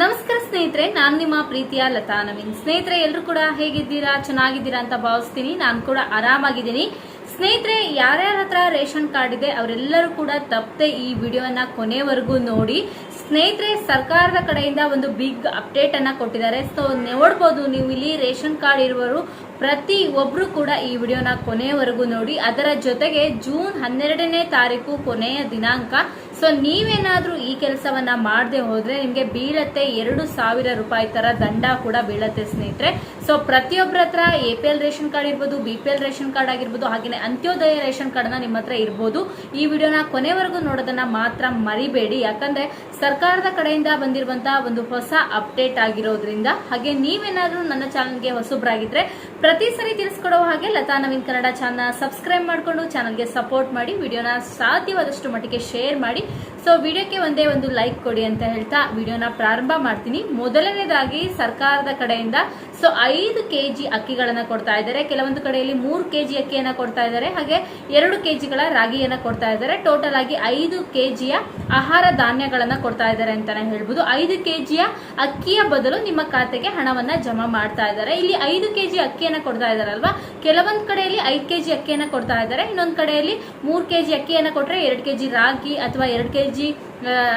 ನಮಸ್ಕಾರ ಸ್ನೇಹಿತರೆ, ನಾನು ನಿಮ್ಮ ಪ್ರೀತಿಯ ಲತಾ ನವೀನ್. ಸ್ನೇಹಿತರೆ ಎಲ್ಲರೂ ಕೂಡ ಹೇಗಿದ್ದೀರಾ, ಚೆನ್ನಾಗಿದ್ದೀರಾ ಅಂತ ಭಾವಿಸ್ತೀನಿ. ನಾನು ಕೂಡ ಆರಾಮಾಗಿದ್ದೀನಿ. ಸ್ನೇಹಿತರೆ, ಯಾರ್ಯಾರ ಹತ್ರ ರೇಷನ್ ಕಾರ್ಡ್ ಇದೆ, ಅವರೆಲ್ಲರೂ ಕೂಡ ತಪ್ಪದೆ ಈ ವಿಡಿಯೋನ ಕೊನೆವರೆಗೂ ನೋಡಿ. ಸ್ನೇಹಿತರೆ, ಸರ್ಕಾರದ ಕಡೆಯಿಂದ ಒಂದು ಬಿಗ್ ಅಪ್ಡೇಟ್ ಅನ್ನ ಕೊಟ್ಟಿದ್ದಾರೆ. ಸೊ ನೋಡ್ಬೋದು, ನೀವು ಇಲ್ಲಿ ರೇಷನ್ ಕಾರ್ಡ್ ಇರುವವರು ಪ್ರತಿ ಒಬ್ರು ಕೂಡ ಈ ವಿಡಿಯೋನ ಕೊನೆಯವರೆಗೂ ನೋಡಿ. ಅದರ ಜೊತೆಗೆ ಜೂನ್ ಹನ್ನೆರಡನೇ ತಾರೀಕು ಕೊನೆಯ ದಿನಾಂಕ ಸೊ ನೀವೇನಾದರೂ ಈ ಕೆಲಸವನ್ನ ಮಾಡದೆ ಹೋದ್ರೆ ನಿಮಗೆ ಬೀಳತ್ತೆ ಎರಡು ಸಾವಿರ ರೂಪಾಯಿ ತರ ದಂಡ ಕೂಡ ಬೀಳತ್ತೆ ಸ್ನೇಹಿತರೆ. ಸೊ ಪ್ರತಿಯೊಬ್ಬರ ಹತ್ರ A P L ration card ಇರ್ಬೋದು B P L ration card ಆಗಿರ್ಬೋದು ಹಾಗೆಯೇ ಅಂತ್ಯೋದಯ ರೇಷನ್ ಕಾರ್ಡ್ ನಿಮ್ಮ ಹತ್ರ ಇರ್ಬೋದು, ಈ ವಿಡಿಯೋನ ಕೊನೆವರೆಗೂ ನೋಡೋದನ್ನ ಮಾತ್ರ ಮರಿಬೇಡಿ. ಯಾಕಂದ್ರೆ ಸರ್ಕಾರದ ಕಡೆಯಿಂದ ಬಂದಿರುವಂತಹ ಒಂದು ಹೊಸ ಅಪ್ಡೇಟ್ ಆಗಿರೋದ್ರಿಂದ, ಹಾಗೆ ನೀವೇನಾದ್ರೂ ನನ್ನ ಚಾನಲ್ಗೆ ಹೊಸಬ್ರಾಗಿದ್ರೆ ಪ್ರತಿ ಸರಿ ತಿಳಿಸ್ಕೊಡೋ ಹಾಗೆ ಲತಾ ನವೀನ್ ಕನ್ನಡ ಚಾನಲ್ ಸಬ್ಸ್ಕ್ರೈಬ್ ಮಾಡಿಕೊಂಡು ಚಾನಲ್ಗೆ ಸಪೋರ್ಟ್ ಮಾಡಿ, ವಿಡಿಯೋನ ಸಾಧ್ಯವಾದಷ್ಟು ಮಟ್ಟಿಗೆ ಶೇರ್ ಮಾಡಿ. ಸೊ ವಿಡಿಯೋಕ್ಕೆ ಒಂದೇ ಒಂದು ಲೈಕ್ ಕೊಡಿ ಅಂತ ಹೇಳ್ತಾ ವಿಡಿಯೋನ ಪ್ರಾರಂಭ ಮಾಡ್ತೀನಿ. ಮೊದಲನೇದಾಗಿ ಸರ್ಕಾರದ ಕಡೆಯಿಂದ ಸೊ ಐದು ಕೆ ಜಿ ಅಕ್ಕಿಗಳನ್ನ ಕೊಡ್ತಾ ಇದ್ದಾರೆ. ಕೆಲವೊಂದು ಕಡೆಯಲ್ಲಿ ಮೂರು ಕೆ ಜಿ ಅಕ್ಕಿಯನ್ನ ಕೊಡ್ತಾ ಇದ್ದಾರೆ. ಹಾಗೆ ಎರಡು ಕೆ ಜಿಗಳ ರಾಗಿಯನ್ನ ಕೊಡ್ತಾ ಇದ್ದಾರೆ. ಟೋಟಲ್ ಆಗಿ ಐದು ಕೆಜಿಯ ಆಹಾರ ಧಾನ್ಯಗಳನ್ನ ಕೊಡ್ತಾ ಇದ್ದಾರೆ ಅಂತಾನೆ ಹೇಳ್ಬೋದು. ಐದು ಕೆ ಜಿಯ ಅಕ್ಕಿಯ ಬದಲು ನಿಮ್ಮ ಖಾತೆಗೆ ಹಣವನ್ನ ಜಮಾ ಮಾಡ್ತಾ ಇದ್ದಾರೆ. ಇಲ್ಲಿ ಐದು ಕೆ ಜಿ ಅಕ್ಕಿಯನ್ನ ಕೊಡ್ತಾ ಇದಾರಲ್ವಾ ಕೆಲವೊಂದು ಕಡೆಯಲ್ಲಿ ಐದು ಕೆಜಿ ಅಕ್ಕಿಯನ್ನ ಕೊಡ್ತಾ ಇದ್ದಾರೆ. ಇನ್ನೊಂದು ಕಡೆಯಲ್ಲಿ ಮೂರು ಕೆಜಿ ಅಕ್ಕಿಯನ್ನ ಕೊಟ್ರೆ ಎರಡು ಕೆಜಿ ರಾಗಿ ಅಥವಾ ಎರಡು ಕೆಜಿ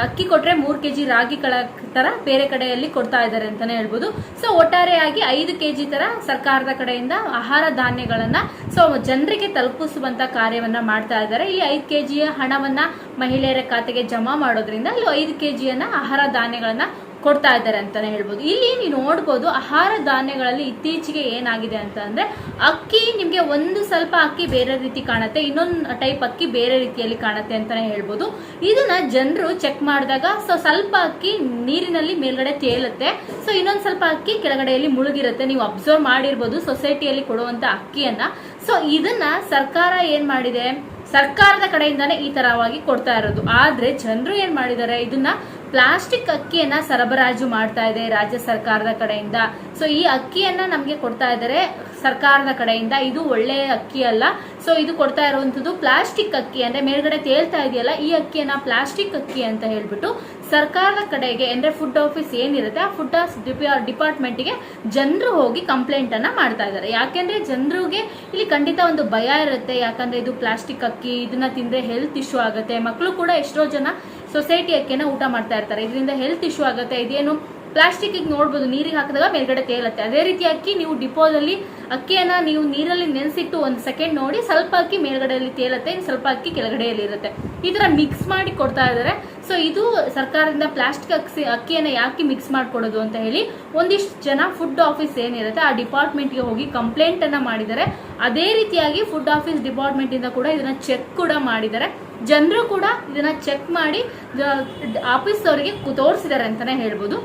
ಅಕ್ಕಿ ಕೊಟ್ರೆ ಮೂರು ಕೆಜಿ ರಾಗಿಗಳ ತರ ಬೇರೆ ಕಡೆಯಲ್ಲಿ ಕೊಡ್ತಾ ಇದ್ದಾರೆ ಅಂತಾನೆ ಹೇಳ್ಬೋದು. ಸೊ ಒಟ್ಟಾರೆಯಾಗಿ ಐದು ಕೆಜಿ ತರ ಸರ್ಕಾರದ ಕಡೆಯಿಂದ ಆಹಾರ ಧಾನ್ಯಗಳನ್ನ ಸೊ ಜನರಿಗೆ ತಲುಪಿಸುವಂತ ಕಾರ್ಯವನ್ನ ಮಾಡ್ತಾ ಇದ್ದಾರೆ ಈ ಐದು ಕೆಜಿಯ ಹಣವನ್ನ ಮಹಿಳೆಯರ ಖಾತೆಗೆ ಜಮಾ ಮಾಡೋದ್ರಿಂದ ಇಲ್ಲಿ ಐದು ಕೆಜಿಯನ್ನ ಆಹಾರ ಧಾನ್ಯಗಳನ್ನ ಕೊಡ್ತಾ ಇದ್ದಾರೆ ಅಂತಾನೆ ಹೇಳ್ಬೋದು. ಇಲ್ಲಿ ನೀವು ನೋಡ್ಬೋದು ಆಹಾರ ಧಾನ್ಯಗಳಲ್ಲಿ ಇತ್ತೀಚೆಗೆ ಏನಾಗಿದೆ ಅಂತ ಅಂದ್ರೆ ಅಕ್ಕಿ ನಿಮ್ಗೆ ಒಂದು ಸ್ವಲ್ಪ ಅಕ್ಕಿ ಬೇರೆ ರೀತಿ ಕಾಣುತ್ತೆ, ಇನ್ನೊಂದು ಟೈಪ್ ಅಕ್ಕಿ ಬೇರೆ ರೀತಿಯಲ್ಲಿ ಕಾಣುತ್ತೆ ಅಂತಾನೆ ಹೇಳ್ಬೋದು. ಇದನ್ನ ಜನರು ಚೆಕ್ ಮಾಡಿದಾಗ ಸೊ ಸ್ವಲ್ಪ ಅಕ್ಕಿ ನೀರಿನಲ್ಲಿ ಮೇಲ್ಗಡೆ ತೇಲುತ್ತೆ ಸೊ ಇನ್ನೊಂದು ಸ್ವಲ್ಪ ಅಕ್ಕಿ ಕೆಳಗಡೆಯಲ್ಲಿ ಮುಳುಗಿರುತ್ತೆ. ನೀವು ಅಬ್ಸರ್ವ್ ಮಾಡಿರ್ಬೋದು ಸೊಸೈಟಿಯಲ್ಲಿ ಕೊಡುವಂತ ಅಕ್ಕಿಯನ್ನ. ಸೊ ಇದನ್ನ ಸರ್ಕಾರ ಏನ್ ಮಾಡಿದೆ? ಸರ್ಕಾರದ ಕಡೆಯಿಂದಾನೇ ಈ ತರವಾಗಿ ಕೊಡ್ತಾ ಇರೋದು. ಆದ್ರೆ ಜನರು ಏನ್ ಮಾಡಿದ್ದಾರೆ? ಇದನ್ನ ಪ್ಲಾಸ್ಟಿಕ್ ಅಕ್ಕಿಯನ್ನ ಸರಬರಾಜು ಮಾಡ್ತಾ ಇದೆ ರಾಜ್ಯ ಸರ್ಕಾರದ ಕಡೆಯಿಂದ. ಸೊ ಈ ಅಕ್ಕಿಯನ್ನ ನಮಗೆ ಕೊಡ್ತಾ ಇದ್ದಾರೆ ಸರ್ಕಾರದ ಕಡೆಯಿಂದ. ಇದು ಒಳ್ಳೆಯ ಅಕ್ಕಿ ಅಲ್ಲ. ಸೊ ಇದು ಕೊಡ್ತಾ ಇರುವಂತದ್ದು ಪ್ಲಾಸ್ಟಿಕ್ ಅಕ್ಕಿ. ಅಂದ್ರೆ ಮೇಲ್ಗಡೆ ತೇಲ್ತಾ ಇದೆಯಲ್ಲ, ಈ ಅಕ್ಕಿಯನ್ನ ಪ್ಲಾಸ್ಟಿಕ್ ಅಕ್ಕಿ ಅಂತ ಹೇಳ್ಬಿಟ್ಟು ಸರ್ಕಾರದ ಕಡೆಗೆ, ಅಂದ್ರೆ ಫುಡ್ ಆಫೀಸ್ ಏನಿರುತ್ತೆ, ಆ ಫುಡ್ ಡಿಪಾರ್ಟ್ಮೆಂಟ್ಗೆ ಜನರು ಹೋಗಿ ಕಂಪ್ಲೇಂಟ್ ಅನ್ನ ಮಾಡ್ತಾ ಇದ್ದಾರೆ ಯಾಕೆಂದ್ರೆ ಜನರಿಗೆ ಇಲ್ಲಿ ಖಂಡಿತ ಒಂದು ಭಯ ಇರುತ್ತೆ. ಯಾಕಂದ್ರೆ ಇದು ಪ್ಲಾಸ್ಟಿಕ್ ಅಕ್ಕಿ, ಇದನ್ನ ತಿಂದ್ರೆ ಹೆಲ್ತ್ ಇಶ್ಯೂ ಆಗುತ್ತೆ. ಮಕ್ಕಳು ಕೂಡ ಎಷ್ಟೋ ಜನ ಸೊಸೈಟಿ ಅಕ್ಕಿನ ಊಟ ಮಾಡ್ತಾ ಇರ್ತಾರೆ. ಇದರಿಂದ ಹೆಲ್ತ್ ಇಶ್ಯೂ ಆಗುತ್ತೆ. ಇದೇನು ಪ್ಲಾಸ್ಟಿಕ್ ನೋಡ್ಬೋದು, ನೀರಿಗೆ ಹಾಕಿದಾಗ ಮೇಲ್ಗಡೆ ತೇಲತ್ತೆ ಅದೇ ರೀತಿ ಅಕ್ಕಿ, ನೀವು ಡಿಪೋದಲ್ಲಿ ಅಕ್ಕಿಯನ್ನ ನೀವು ನೀರಲ್ಲಿ ನೆನೆಸಿಟ್ಟು ಒಂದು ಸೆಕೆಂಡ್ ನೋಡಿ, ಸ್ವಲ್ಪ ಅಕ್ಕಿ ಮೇಲ್ಗಡೆಯಲ್ಲಿ ತೇಲತ್ತೆ ಸ್ವಲ್ಪ ಅಕ್ಕಿ ಕೆಳಗಡೆಯಲ್ಲಿ ಇರುತ್ತೆ. ಈ ತರ ಮಿಕ್ಸ್ ಮಾಡಿ ಕೊಡ್ತಾ ಇದ್ದಾರೆ. ಸೊ ಇದು ಸರ್ಕಾರದಿಂದ ಪ್ಲಾಸ್ಟಿಕ್ ಅಕ್ಕಿ ಅಕ್ಕಿಯನ್ನ ಯಾಕೆ ಮಿಕ್ಸ್ ಮಾಡಿಕೊಡೋದು ಅಂತ ಹೇಳಿ ಒಂದಿಷ್ಟು ಜನ ಫುಡ್ ಆಫೀಸ್ ಏನಿರುತ್ತೆ, ಆ ಡಿಪಾರ್ಟ್ಮೆಂಟ್ಗೆ ಹೋಗಿ ಕಂಪ್ಲೇಂಟ್ ಅನ್ನ ಮಾಡಿದ್ದಾರೆ. ಅದೇ ರೀತಿಯಾಗಿ ಫುಡ್ ಆಫೀಸ್ ಡಿಪಾರ್ಟ್ಮೆಂಟ್ ಇಂದ ಕೂಡ ಇದನ್ನ ಚೆಕ್ ಕೂಡ ಮಾಡಿದ್ದಾರೆ. ಜನರು ಕೂಡ ಇದನ್ನ ಚೆಕ್ ಮಾಡಿ ಆಫೀಸ್ ಅವರಿಗೆ ತೋರಿಸಿದ್ದಾರೆ ಅಂತಾನೆ ಹೇಳ್ಬೋದು.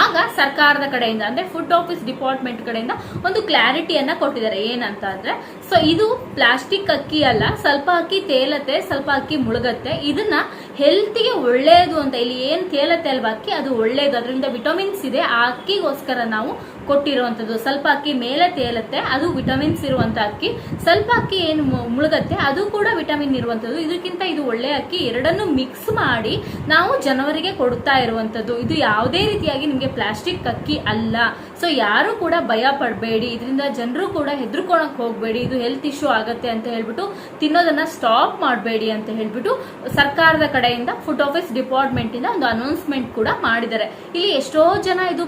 ಆಗ ಸರ್ಕಾರದ ಕಡೆಯಿಂದ ಅಂದ್ರೆ ಫುಡ್ ಆಫೀಸ್ ಡಿಪಾರ್ಟ್ಮೆಂಟ್ ಕಡೆಯಿಂದ ಒಂದು ಕ್ಲಾರಿಟಿಯನ್ನ ಕೊಟ್ಟಿದ್ದಾರೆ. ಏನಂತ ಅಂದ್ರೆ ಸೊ ಇದು ಪ್ಲಾಸ್ಟಿಕ್ ಅಕ್ಕಿ ಅಲ್ಲ. ಸ್ವಲ್ಪ ಅಕ್ಕಿ ತೇಲತ್ತೆ, ಸ್ವಲ್ಪ ಅಕ್ಕಿ ಮುಳುಗತ್ತೆ. ಇದನ್ನ ಹೆಲ್ತಿಗೆ ಒಳ್ಳೆಯದು ಅಂತ, ಇಲ್ಲಿ ಏನು ತೇಲತ್ತೆ ಅಲ್ವಾ ಅಕ್ಕಿ? ಅದು ಒಳ್ಳೆಯದು ಅದರಿಂದ ವಿಟಮಿನ್ಸ್ ಇದೆ. ಆ ಅಕ್ಕಿಗೋಸ್ಕರ ನಾವು ಕೊಟ್ಟಿರುವಂತದ್ದು ಸ್ವಲ್ಪ ಅಕ್ಕಿ ಮೇಲೆ ತೇಲತ್ತೆ, ಅದು ವಿಟಮಿನ್ಸ್ ಇರುವಂತ ಅಕ್ಕಿ. ಸ್ವಲ್ಪ ಅಕ್ಕಿ ಏನು ಮುಳುಗತ್ತೆ, ಅದು ಕೂಡ ವಿಟಮಿನ್ ಇರುವಂತದ್ದು ಇದಕ್ಕಿಂತ ಇದು ಒಳ್ಳೆಯ ಅಕ್ಕಿ. ಎರಡನ್ನು ಮಿಕ್ಸ್ ಮಾಡಿ ನಾವು ಜನವರಿಗೆ ಕೊಡ್ತಾ ಇರುವಂತದ್ದು ಇದು ಯಾವುದೇ ರೀತಿಯಾಗಿ ನಿಮಗೆ ಪ್ಲಾಸ್ಟಿಕ್ ಅಕ್ಕಿ ಅಲ್ಲ. ಸೊ ಯಾರು ಕೂಡ ಭಯ ಪಡಬೇಡಿ. ಇದರಿಂದ ಜನರು ಕೂಡ ಹೆದರ್ಕೊಳಕ್ ಹೋಗಬೇಡಿ. ಇದು ಹೆಲ್ತ್ ಇಶ್ಯೂ ಆಗುತ್ತೆ ಅಂತ ಹೇಳ್ಬಿಟ್ಟು ತಿನ್ನೋದನ್ನ ಸ್ಟಾಪ್ ಮಾಡಬೇಡಿ ಅಂತ ಹೇಳ್ಬಿಟ್ಟು ಸರ್ಕಾರದ ಕಡೆಯಿಂದ ಫುಡ್ ಆಫೀಸ್ ಡಿಪಾರ್ಟ್ಮೆಂಟ್ ಇಂದ ಒಂದು ಅನೌನ್ಸ್ಮೆಂಟ್ ಕೂಡ ಮಾಡಿದ್ದಾರೆ. ಇಲ್ಲಿ ಎಷ್ಟೋ ಜನ ಇದು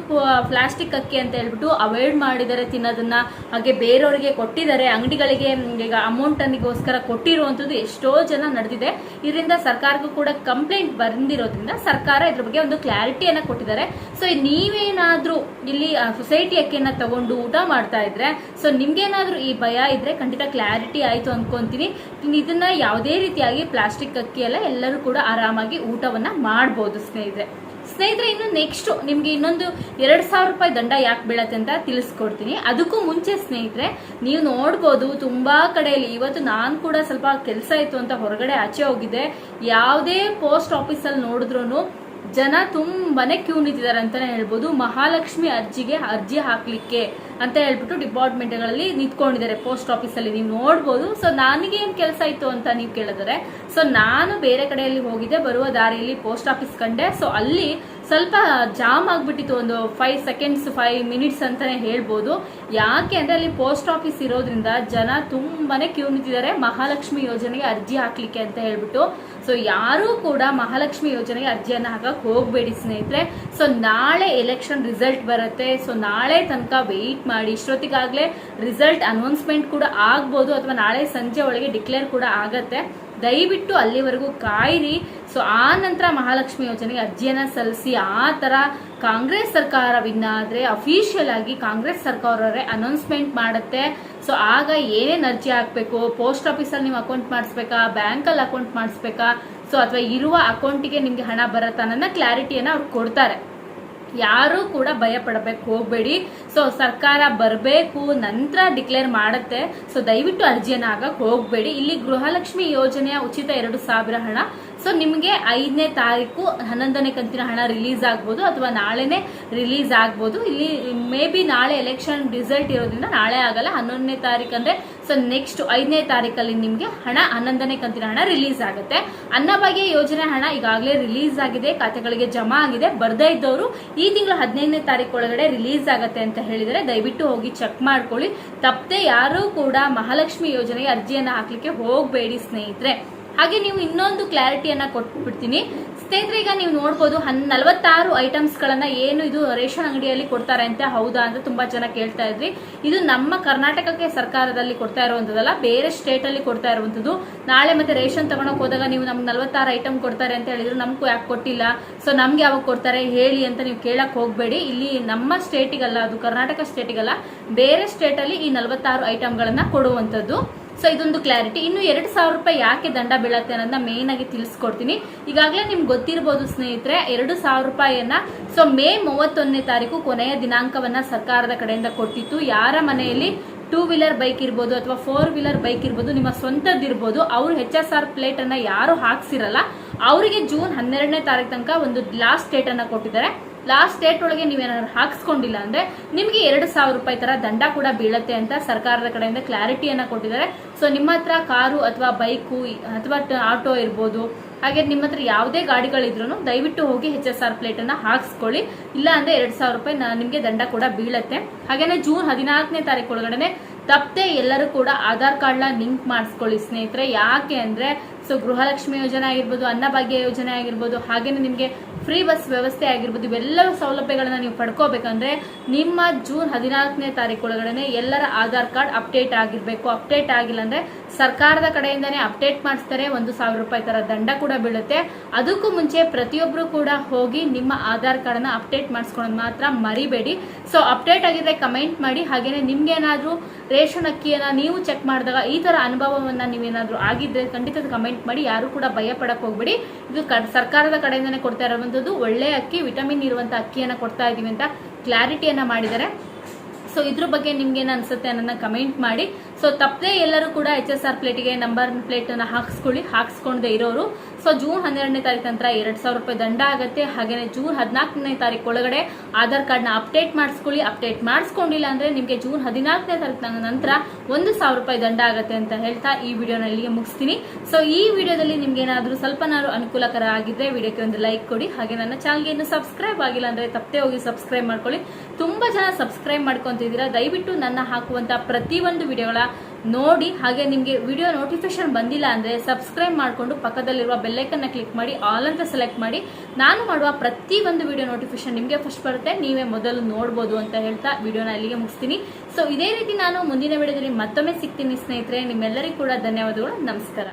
ಪ್ಲಾಸ್ಟಿಕ್ ಅಕ್ಕಿ ಅಂತ ಹೇಳ್ಬಿಟ್ಟು ಅವಾಯ್ಡ್ ಮಾಡಿದ್ದಾರೆ ತಿನ್ನೋದನ್ನ. ಹಾಗೆ ಬೇರೆಯವರಿಗೆ ಕೊಟ್ಟಿದ್ದಾರೆ. ಅಂಗಡಿಗಳಿಗೆ ಈಗ ಅಮೌಂಟ್ ಅನ್ನಿಗೋಸ್ಕರ ಕೊಟ್ಟಿರುವಂತದ್ದು ಎಷ್ಟೋ ಜನ ನಡೆದಿದೆ. ಇದರಿಂದ ಸರ್ಕಾರಕ್ಕೂ ಕೂಡ ಕಂಪ್ಲೇಂಟ್ ಬಂದಿರೋದ್ರಿಂದ ಸರ್ಕಾರ ಇದ್ರ ಬಗ್ಗೆ ಒಂದು ಕ್ಲಾರಿಟಿಯನ್ನ ಕೊಟ್ಟಿದ್ದಾರೆ. ಸೊ ನೀವೇನಾದ್ರೂ ಇಲ್ಲಿ ಸೊಸೈಟಿ ಅಕ್ಕಿಯನ್ನ ತಗೊಂಡು ಊಟ ಮಾಡ್ತಾ ಇದ್ರೆ ಸೊ ನಿಮ್ಗೇನಾದ್ರೂ ಈ ಭಯ ಇದ್ರೆ ಖಂಡಿತ ಕ್ಲಾರಿಟಿ ಆಯಿತು ಅನ್ಕೊಂತೀನಿ. ಇದನ್ನು ಯಾವುದೇ ರೀತಿಯಾಗಿ ಪ್ಲಾಸ್ಟಿಕ್ ಅಕ್ಕಿ ಎಲ್ಲ ಎಲ್ಲರೂ ಕೂಡ ಆರಾಮಾಗಿ ಊಟವನ್ನು ಮಾಡ್ಬೋದು ಸ್ನೇಹಿತರೆ. ಸ್ನೇಹಿತರೆ, ಇನ್ನು ನೆಕ್ಸ್ಟ್ ನಿಮಗೆ ಇನ್ನೊಂದು ಎರಡ್ ಸಾವಿರ ರೂಪಾಯಿ ದಂಡ ಯಾಕೆ ಬೀಳತ್ತೆ ಅಂತ ತಿಳಿಸ್ಕೊಡ್ತೀನಿ. ಅದಕ್ಕೂ ಮುಂಚೆ ಸ್ನೇಹಿತರೆ, ನೀವು ನೋಡ್ಬೋದು ತುಂಬಾ ಕಡೆಯಲ್ಲಿ ಇವತ್ತು ನಾನು ಕೂಡ ಸ್ವಲ್ಪ ಕೆಲಸ ಇತ್ತು ಅಂತ ಹೊರಗಡೆ ಆಚೆ ಹೋಗಿದ್ದೆ. ಯಾವುದೇ ಪೋಸ್ಟ್ ಆಫೀಸಲ್ಲಿ ನೋಡಿದ್ರು ಜನ ತುಂಬಾನೇ ಕ್ಯೂ ನಿಂತಿದ್ದಾರೆ ಅಂತಾನೆ ಹೇಳ್ಬೋದು. ಮಹಾಲಕ್ಷ್ಮಿ ಅರ್ಜಿಗೆ ಅರ್ಜಿ ಹಾಕ್ಲಿಕ್ಕೆ ಅಂತ ಹೇಳ್ಬಿಟ್ಟು ಡಿಪಾರ್ಟ್ಮೆಂಟ್ಗಳಲ್ಲಿ ನಿಂತ್ಕೊಂಡಿದ್ದಾರೆ ಪೋಸ್ಟ್ ಆಫೀಸಲ್ಲಿ. ನೀವು ನೋಡ್ಬೋದು. ಸೊ ನನಗೆ ಏನ್ ಕೆಲಸ ಇತ್ತು ಅಂತ ನೀವು ಕೇಳಿದ್ರೆ, ಸೊ ನಾನು ಬೇರೆ ಕಡೆಯಲ್ಲಿ ಹೋಗಿದ್ದೆ, ಬರುವ ದಾರಿಯಲ್ಲಿ ಪೋಸ್ಟ್ ಆಫೀಸ್ ಕಂಡೆ. ಸೊ ಅಲ್ಲಿ ಸ್ವಲ್ಪ ಜಾಮ್ ಆಗಿಬಿಟ್ಟಿತ್ತು ಒಂದು ಫೈವ್ ಸೆಕೆಂಡ್ಸ್ ಫೈವ್ ಮಿನಿಟ್ಸ್ ಅಂತಲೇ ಹೇಳ್ಬೋದು. ಯಾಕೆ ಅಂದರೆ ಅಲ್ಲಿ ಪೋಸ್ಟ್ ಆಫೀಸ್ ಇರೋದ್ರಿಂದ ಜನ ತುಂಬಾನೇ ಕ್ಯೂ ನಿಂತಿದ್ದಾರೆ. ಮಹಾಲಕ್ಷ್ಮಿ ಯೋಜನೆಗೆ ಅರ್ಜಿ ಹಾಕ್ಲಿಕ್ಕೆ ಅಂತ ಹೇಳ್ಬಿಟ್ಟು. ಸೊ ಯಾರೂ ಕೂಡ ಮಹಾಲಕ್ಷ್ಮಿ ಯೋಜನೆಗೆ ಅರ್ಜಿಯನ್ನು ಹಾಕಕ್ಕೆ ಹೋಗಬೇಡಿ ಸ್ನೇಹಿತರೆ. ಸೊ ನಾಳೆ ಎಲೆಕ್ಷನ್ ರಿಸಲ್ಟ್ ಬರುತ್ತೆ. ಸೊ ನಾಳೆ ತನಕ ವೆಯ್ಟ್ ಮಾಡಿ. ಇಷ್ಟೊತ್ತಿಗಾಗಲೇ ರಿಸಲ್ಟ್ ಅನೌನ್ಸ್ಮೆಂಟ್ ಕೂಡ ಆಗ್ಬೋದು ಅಥವಾ ನಾಳೆ ಸಂಜೆ ಒಳಗೆ ಡಿಕ್ಲೇರ್ ಕೂಡ ಆಗತ್ತೆ. ದಯವಿಟ್ಟು ಅಲ್ಲಿವರೆಗೂ ಕಾಯಿರಿ. ಸೊ ಆ ನಂತರ ಮಹಾಲಕ್ಷ್ಮಿ ಯೋಜನೆಗೆ ಅರ್ಜಿಯನ್ನ ಸಲ್ಲಿಸಿ. ಆ ತರ ಕಾಂಗ್ರೆಸ್ ಸರ್ಕಾರ ಆದ್ರೆ ಅಫಿಷಿಯಲ್ ಆಗಿ ಕಾಂಗ್ರೆಸ್ ಸರ್ಕಾರವರೇ ಅನೌನ್ಸ್ಮೆಂಟ್ ಮಾಡುತ್ತೆ. ಸೊ ಆಗ ಏನೇನು ಅರ್ಜಿ ಹಾಕಬೇಕು? ಪೋಸ್ಟ್ ಆಫೀಸಲ್ಲಿ ನೀವು ಅಕೌಂಟ್ ಮಾಡಿಸ್ಬೇಕಾ? ಬ್ಯಾಂಕಲ್ಲಿ ಅಕೌಂಟ್ ಮಾಡಿಸ್ಬೇಕಾ? ಸೊ ಅಥವಾ ಇರುವ ಅಕೌಂಟಿಗೆ ನಿಮಗೆ ಹಣ ಬರುತ್ತಾ ಅನ್ನೋ ಕ್ಲಾರಿಟಿಯನ್ನ ಅವ್ರು ಕೊಡ್ತಾರೆ. ಯಾರು ಕೂಡ ಭಯ ಪಡಬೇಕು ಹೋಗ್ಬೇಡಿ. ಸೊ ಸರ್ಕಾರ ಬರಬೇಕು, ನಂತರ ಡಿಕ್ಲೇರ್ ಮಾಡುತ್ತೆ. ಸೊ ದಯವಿಟ್ಟು ಅರ್ಜಿಯನ್ನು ಆಗಕ್ಕೆ ಹೋಗ್ಬೇಡಿ. ಇಲ್ಲಿ ಗೃಹಲಕ್ಷ್ಮಿ ಯೋಜನೆಯ ಉಚಿತ ಎರಡು ಸಾವಿರ ಹಣ. ಸೊ ನಿಮಗೆ ಐದನೇ ತಾರೀಕು ಹನ್ನೊಂದನೇ ಕಂತಿನ ಹಣ ರಿಲೀಸ್ ಆಗ್ಬೋದು ಅಥವಾ ನಾಳೆನೇ ರಿಲೀಸ್ ಆಗ್ಬೋದು. ಇಲ್ಲಿ ಮೇ ಬಿ ನಾಳೆ ಎಲೆಕ್ಷನ್ ರಿಸಲ್ಟ್ ಇರೋದ್ರಿಂದ ನಾಳೆ ಆಗಲ್ಲ. ಹನ್ನೊಂದನೇ ತಾರೀಕು ಅಂದ್ರೆ ಸೊ ನೆಕ್ಸ್ಟ್ ಐದನೇ ತಾರೀಕಲ್ಲಿ ನಿಮಗೆ ಹಣ, ಹನ್ನೊಂದನೇ ಕಂತಿನ ಹಣ ರಿಲೀಸ್ ಆಗುತ್ತೆ. ಅನ್ನಭಾಗ್ಯ ಯೋಜನೆ ಹಣ ಈಗಾಗಲೇ ರಿಲೀಸ್ ಆಗಿದೆ, ಖಾತೆಗಳಿಗೆ ಜಮಾ ಆಗಿದೆ, ಬರ್ದೇ ಇದ್ದವರು ಈ ತಿಂಗಳು ಹದಿನೈದನೇ ತಾರೀಕು ಒಳಗಡೆ ರಿಲೀಸ್ ಆಗುತ್ತೆ ಅಂತ ಹೇಳಿದರೆ ದಯವಿಟ್ಟು ಹೋಗಿ ಚೆಕ್ ಮಾಡ್ಕೊಳ್ಳಿ. ತಪ್ಪದೆ ಯಾರೂ ಕೂಡ ಮಹಾಲಕ್ಷ್ಮಿ ಯೋಜನೆಗೆ ಅರ್ಜಿಯನ್ನು ಹಾಕಲಿಕ್ಕೆ ಹೋಗಬೇಡಿ ಸ್ನೇಹಿತರೆ. ಹಾಗೆ ನೀವು ಇನ್ನೊಂದು ಕ್ಲಾರಿಟಿಯನ್ನ ಕೊಟ್ಬಿಡ್ತೀನಿ. ಸ್ನೇಹಿತರೆ ಈಗ ನೀವು ನೋಡ್ಬೋದು ಹನ್ ನಲವತ್ತಾರು ಐಟಮ್ಸ್ ಗಳನ್ನ ಏನು ಇದು ರೇಷನ್ ಅಂಗಡಿಯಲ್ಲಿ ಕೊಡ್ತಾರೆ ಅಂತ ಹೌದಾ ಅಂತ ತುಂಬಾ ಜನ ಕೇಳ್ತಾ ಇದ್ರಿ. ಇದು ನಮ್ಮ ಕರ್ನಾಟಕಕ್ಕೆ ಸರ್ಕಾರದಲ್ಲಿ ಕೊಡ್ತಾ ಇರುವಂತದಲ್ಲ ಬೇರೆ ಸ್ಟೇಟ್ ಅಲ್ಲಿ ಕೊಡ್ತಾ ಇರುವಂತದ್ದು. ನಾಳೆ ಮತ್ತೆ ರೇಷನ್ ತಗೊಳಕ್ ಹೋದಾಗ ನೀವು ನಮ್ಗೆ ನಲವತ್ತಾರು ಐಟಮ್ ಕೊಡ್ತಾರೆ ಅಂತ ಹೇಳಿದ್ರು, ನಮ್ಗೂ ಯಾಕೆ ಕೊಟ್ಟಿಲ್ಲ? ಸೊ ನಮ್ಗೆ ಯಾವಾಗ ಕೊಡ್ತಾರೆ ಹೇಳಿ ಅಂತ ನೀವು ಕೇಳಕ್ ಹೋಗ್ಬೇಡಿ. ಇಲ್ಲಿ ನಮ್ಮ ಸ್ಟೇಟಿಗಲ್ಲ ಅದು ಕರ್ನಾಟಕ ಸ್ಟೇಟಿಗಲ್ಲ ಬೇರೆ ಸ್ಟೇಟ್ ಅಲ್ಲಿ ಈ ನಲವತ್ತಾರು ಐಟಮ್ಗಳನ್ನ ಕೊಡುವಂತದ್ದು. ಸೊ ಇದೊಂದು ಕ್ಲಾರಿಟಿ ಇನ್ನು ಎರಡು ಸಾವಿರ ರೂಪಾಯಿ ಯಾಕೆ ದಂಡ ಬೀಳತ್ತೆ ಅನ್ನೋದನ್ನ ಮೇನ್ ಆಗಿ ತಿಳಿಸ್ಕೊಡ್ತೀನಿ. ಈಗಾಗಲೇ ನಿಮ್ಗೆ ಗೊತ್ತಿರಬಹುದು ಸ್ನೇಹಿತರೆ, ಎರಡು ಸಾವಿರ ರೂಪಾಯಿಯನ್ನ ಸೊ ಮೇ ಮೂವತ್ತೊಂದನೇ ತಾರೀಕು ಕೊನೆಯ ದಿನಾಂಕವನ್ನ ಸರ್ಕಾರದ ಕಡೆಯಿಂದ ಕೊಟ್ಟಿತ್ತು. ಯಾರ ಮನೆಯಲ್ಲಿ ಟೂ ವೀಲರ್ ಬೈಕ್ ಇರ್ಬೋದು ಅಥವಾ ಫೋರ್ ವೀಲರ್ ಬೈಕ್ ಇರ್ಬೋದು, ನಿಮ್ಮ ಸ್ವಂತದ್ದಿರ್ಬೋದು ಅವ್ರು ಹೆಚ್ ಎಸ್ ಆರ್ ಪ್ಲೇಟ್ ಅನ್ನ ಯಾರು ಹಾಕ್ಸಿರಲ್ಲ. ಅವರಿಗೆ ಜೂನ್ ಹನ್ನೆರಡನೇ ತಾರೀಕು ತನಕ ಒಂದು ಲಾಸ್ಟ್ ಡೇಟ್ ಅನ್ನ ಕೊಟ್ಟಿದ್ದಾರೆ. ಲಾಸ್ಟ್ ಡೇಟ್ ಒಳಗೆ ನೀವೇನಾದ್ರು ಹಾಕ್ಸ್ಕೊಂಡಿಲ್ಲ ಅಂದ್ರೆ ನಿಮ್ಗೆ ಎರಡು ಸಾವಿರ ರೂಪಾಯಿ ತರ ದಂಡ ಕೂಡ ಬೀಳತ್ತೆ ಅಂತ ಸರ್ಕಾರದ ಕಡೆಯಿಂದ ಕ್ಲಾರಿಟಿಯನ್ನ ಕೊಟ್ಟಿದ್ದಾರೆ. ಸೊ ನಿಮ್ಮ ಹತ್ರ ಕಾರು ಅಥವಾ ಬೈಕು ಅಥವಾ ಆಟೋ ಇರ್ಬೋದು, ಹಾಗೆ ನಿಮ್ಮ ಹತ್ರ ಯಾವುದೇ ಗಾಡಿಗಳಿದ್ರು ದಯವಿಟ್ಟು ಹೋಗಿ ಹೆಚ್ ಎಸ್ ಆರ್ ಪ್ಲೇಟ್ ಅನ್ನ ಹಾಕ್ಸ್ಕೊಳ್ಳಿ. ಇಲ್ಲ ಅಂದ್ರೆ ಎರಡ್ ಸಾವಿರ ರೂಪಾಯಿ ನಿಮಗೆ ದಂಡ ಕೂಡ ಬೀಳತ್ತೆ. ಹಾಗೇನೆ ಜೂನ್ ಹದಿನಾಲ್ಕನೇ ತಾರೀಕು ಒಳಗಡೆ ತಪ್ಪದೆ ಎಲ್ಲರೂ ಕೂಡ ಆಧಾರ್ ಕಾರ್ಡ್ನ ಲಿಂಕ್ ಮಾಡಿಸ್ಕೊಳ್ಳಿ ಸ್ನೇಹಿತರೆ. ಯಾಕೆ ಅಂದ್ರೆ ಸೊ ಗೃಹಲಕ್ಷ್ಮಿ ಯೋಜನೆ ಆಗಿರ್ಬೋದು ಅನ್ನಭಾಗ್ಯ ಯೋಜನೆ ಆಗಿರ್ಬೋದು, ಹಾಗೇನೆ ನಿಮಗೆ ಫ್ರೀ ಬಸ್ ವ್ಯವಸ್ಥೆ ಆಗಿರ್ಬೋದು, ಇವೆಲ್ಲವೂ ಸೌಲಭ್ಯಗಳನ್ನ ನೀವು ಪಡ್ಕೋಬೇಕಂದ್ರೆ ನಿಮ್ಮ ಜೂನ್ ಹದಿನಾಲ್ಕನೇ ತಾರೀಕು ಒಳಗಡೆ ಎಲ್ಲರ ಆಧಾರ್ ಕಾರ್ಡ್ ಅಪ್ಡೇಟ್ ಆಗಿರ್ಬೇಕು. ಅಪ್ಡೇಟ್ ಆಗಿಲ್ಲ ಅಂದ್ರೆ ಸರ್ಕಾರದ ಕಡೆಯಿಂದಾನೇ ಅಪ್ಡೇಟ್ ಮಾಡಿಸ್ತಾರೆ, ಒಂದು ಸಾವಿರ ರೂಪಾಯಿ ತರ ದಂಡ ಕೂಡ ಬೀಳುತ್ತೆ. ಅದಕ್ಕೂ ಮುಂಚೆ ಪ್ರತಿಯೊಬ್ಬರು ಕೂಡ ಹೋಗಿ ನಿಮ್ಮ ಆಧಾರ್ ಕಾರ್ಡ್ ಅನ್ನ ಅಪ್ಡೇಟ್ ಮಾಡಿಸ್ಕೊಳ್ಳೋದು ಮಾತ್ರ ಮರಿಬೇಡಿ. ಸೊ ಅಪ್ಡೇಟ್ ಆಗಿದ್ರೆ ಕಮೆಂಟ್ ಮಾಡಿ, ಹಾಗೇನೆ ನಿಮ್ಗೇನಾದ್ರೂ ರೇಷನ್ ಅಕ್ಕಿಯನ್ನ ನೀವು ಚೆಕ್ ಮಾಡಿದಾಗ ಈ ತರ ಅನುಭವವನ್ನ ನೀವೇನಾದ್ರೂ ಆಗಿದ್ರೆ ಖಂಡಿತ ಕಮೆಂಟ್ ಮಾಡಿ ಯಾರು ಕೂಡ ಭಯ ಪಡಕ್ ಹೋಗ್ಬೇಡಿ. ಇದು ಸರ್ಕಾರದ ಕಡೆಯಿಂದಾನೇ ಕೊಡ್ತಾ ಇರುವಂತದ್ದು ಒಳ್ಳೆ ಅಕ್ಕಿ, ವಿಟಮಿನ್ ಇರುವಂತ ಅಕ್ಕಿಯನ್ನ ಕೊಡ್ತಾ ಇದೀವಿ ಅಂತ ಕ್ಲಾರಿಟಿಯನ್ನ ಮಾಡಿದ್ದಾರೆ. ಸೊ ಇದ್ರ ಬಗ್ಗೆ ನಿಮ್ಗೆ ಏನ್ ಅನ್ಸುತ್ತೆ ಅನ್ನೋದನ್ನ ಕಮೆಂಟ್ ಮಾಡಿ. ಸೊ ತಪ್ಪದೆ ಎಲ್ಲರೂ ಕೂಡ ಎಚ್ ಎಸ್ ಆರ್ ಪ್ಲೇಟಿಗೆ ನಂಬರ್ ಪ್ಲೇಟ್ ಹಾಕಿಸ್ಕೊಳ್ಳಿ. ಹಾಕ್ಸ್ಕೊಂಡೇ ಇರೋರು. ಸೊ ಜೂನ್ ಹನ್ನೆರಡನೇ ತಾರೀಕು ನಂತರ ಎರಡು ಸಾವಿರ ರೂಪಾಯಿ ದಂಡ ಆಗುತ್ತೆ. ಹಾಗೇನೆ ಜೂನ್ ಹದಿನಾಲ್ಕನೇ ತಾರೀಕು ಒಳಗಡೆ ಆಧಾರ್ ಕಾರ್ಡ್ನ ಅಪ್ಡೇಟ್ ಮಾಡಿಸ್ಕೊಳ್ಳಿ. ಅಪ್ಡೇಟ್ ಮಾಡಿಸ್ಕೊಂಡಿಲ್ಲ ಅಂದ್ರೆ ನಿಮಗೆ ಜೂನ್ ಹದಿನಾಲ್ಕನೇ ತಾರೀಕು ನಂತರ ಒಂದು ಸಾವಿರ ರೂಪಾಯಿ ದಂಡ ಆಗುತ್ತೆ ಅಂತ ಹೇಳ್ತಾ ಈ ವಿಡಿಯೋನ ಇಲ್ಲಿಗೆ ಮುಗಿಸ್ತೀನಿ. ಸೊ ಈ ವಿಡಿಯೋದಲ್ಲಿ ನಿಮ್ಗೆ ಏನಾದರೂ ಸ್ವಲ್ಪನಾದ್ರು ಅನುಕೂಲಕರ ಆಗಿದ್ರೆ ವಿಡಿಯೋಕ್ಕೆ ಒಂದು ಲೈಕ್ ಕೊಡಿ. ಹಾಗೆ ನನ್ನ ಚಾನಲ್ಗೆ ಇನ್ನು ಸಬ್ಸ್ಕ್ರೈಬ್ ಆಗಿಲ್ಲ ಅಂದ್ರೆ ತಪ್ಪದೆ ಹೋಗಿ ಸಬ್ಸ್ಕ್ರೈಬ್ ಮಾಡ್ಕೊಳ್ಳಿ. ತುಂಬಾ ಜನ ಸಬ್ಸ್ಕ್ರೈಬ್ ಮಾಡ್ಕೊಂತಿದ್ದೀರಾ. ದಯವಿಟ್ಟು ನನ್ನ ಹಾಕುವಂತ ಪ್ರತಿಯೊಂದು ವಿಡಿಯೋಗಳ ನೋಡಿ, ಹಾಗೆ ನಿಮಗೆ ವಿಡಿಯೋ ನೋಟಿಫಿಕೇಶನ್ ಬಂದಿಲ್ಲ ಅಂದ್ರೆ ಸಬ್ಸ್ಕ್ರೈಬ್ ಮಾಡಿಕೊಂಡು ಪಕ್ಕದಲ್ಲಿರುವ ಬೆಲ್ಲೈಕನ್ನ ಕ್ಲಿಕ್ ಮಾಡಿ ಆಲ್ ಅಂತ ಸೆಲೆಕ್ಟ್ ಮಾಡಿ. ನಾನು ಮಾಡುವ ಪ್ರತಿ ಒಂದು ವಿಡಿಯೋ ನೋಟಿಫಿಕೇಶನ್ ನಿಮಗೆ ಫಸ್ಟ್ ಬರುತ್ತೆ. ನೀವೇ ಮೊದಲು ನೋಡ್ಬೋದು ಅಂತ ಹೇಳ್ತಾ ವಿಡಿಯೋನ ಅಲ್ಲಿಗೆ ಮುಗಿಸ್ತೀನಿ. ಸೊ ಇದೇ ರೀತಿ ನಾನು ಮುಂದಿನ ವಿಡಿಯೋದಲ್ಲಿ ಮತ್ತೊಮ್ಮೆ ಸಿಗ್ತೀನಿ ಸ್ನೇಹಿತರೆ. ನಿಮ್ಮೆಲ್ಲರಿಗೂ ಕೂಡ ಧನ್ಯವಾದಗಳು. ನಮಸ್ಕಾರ.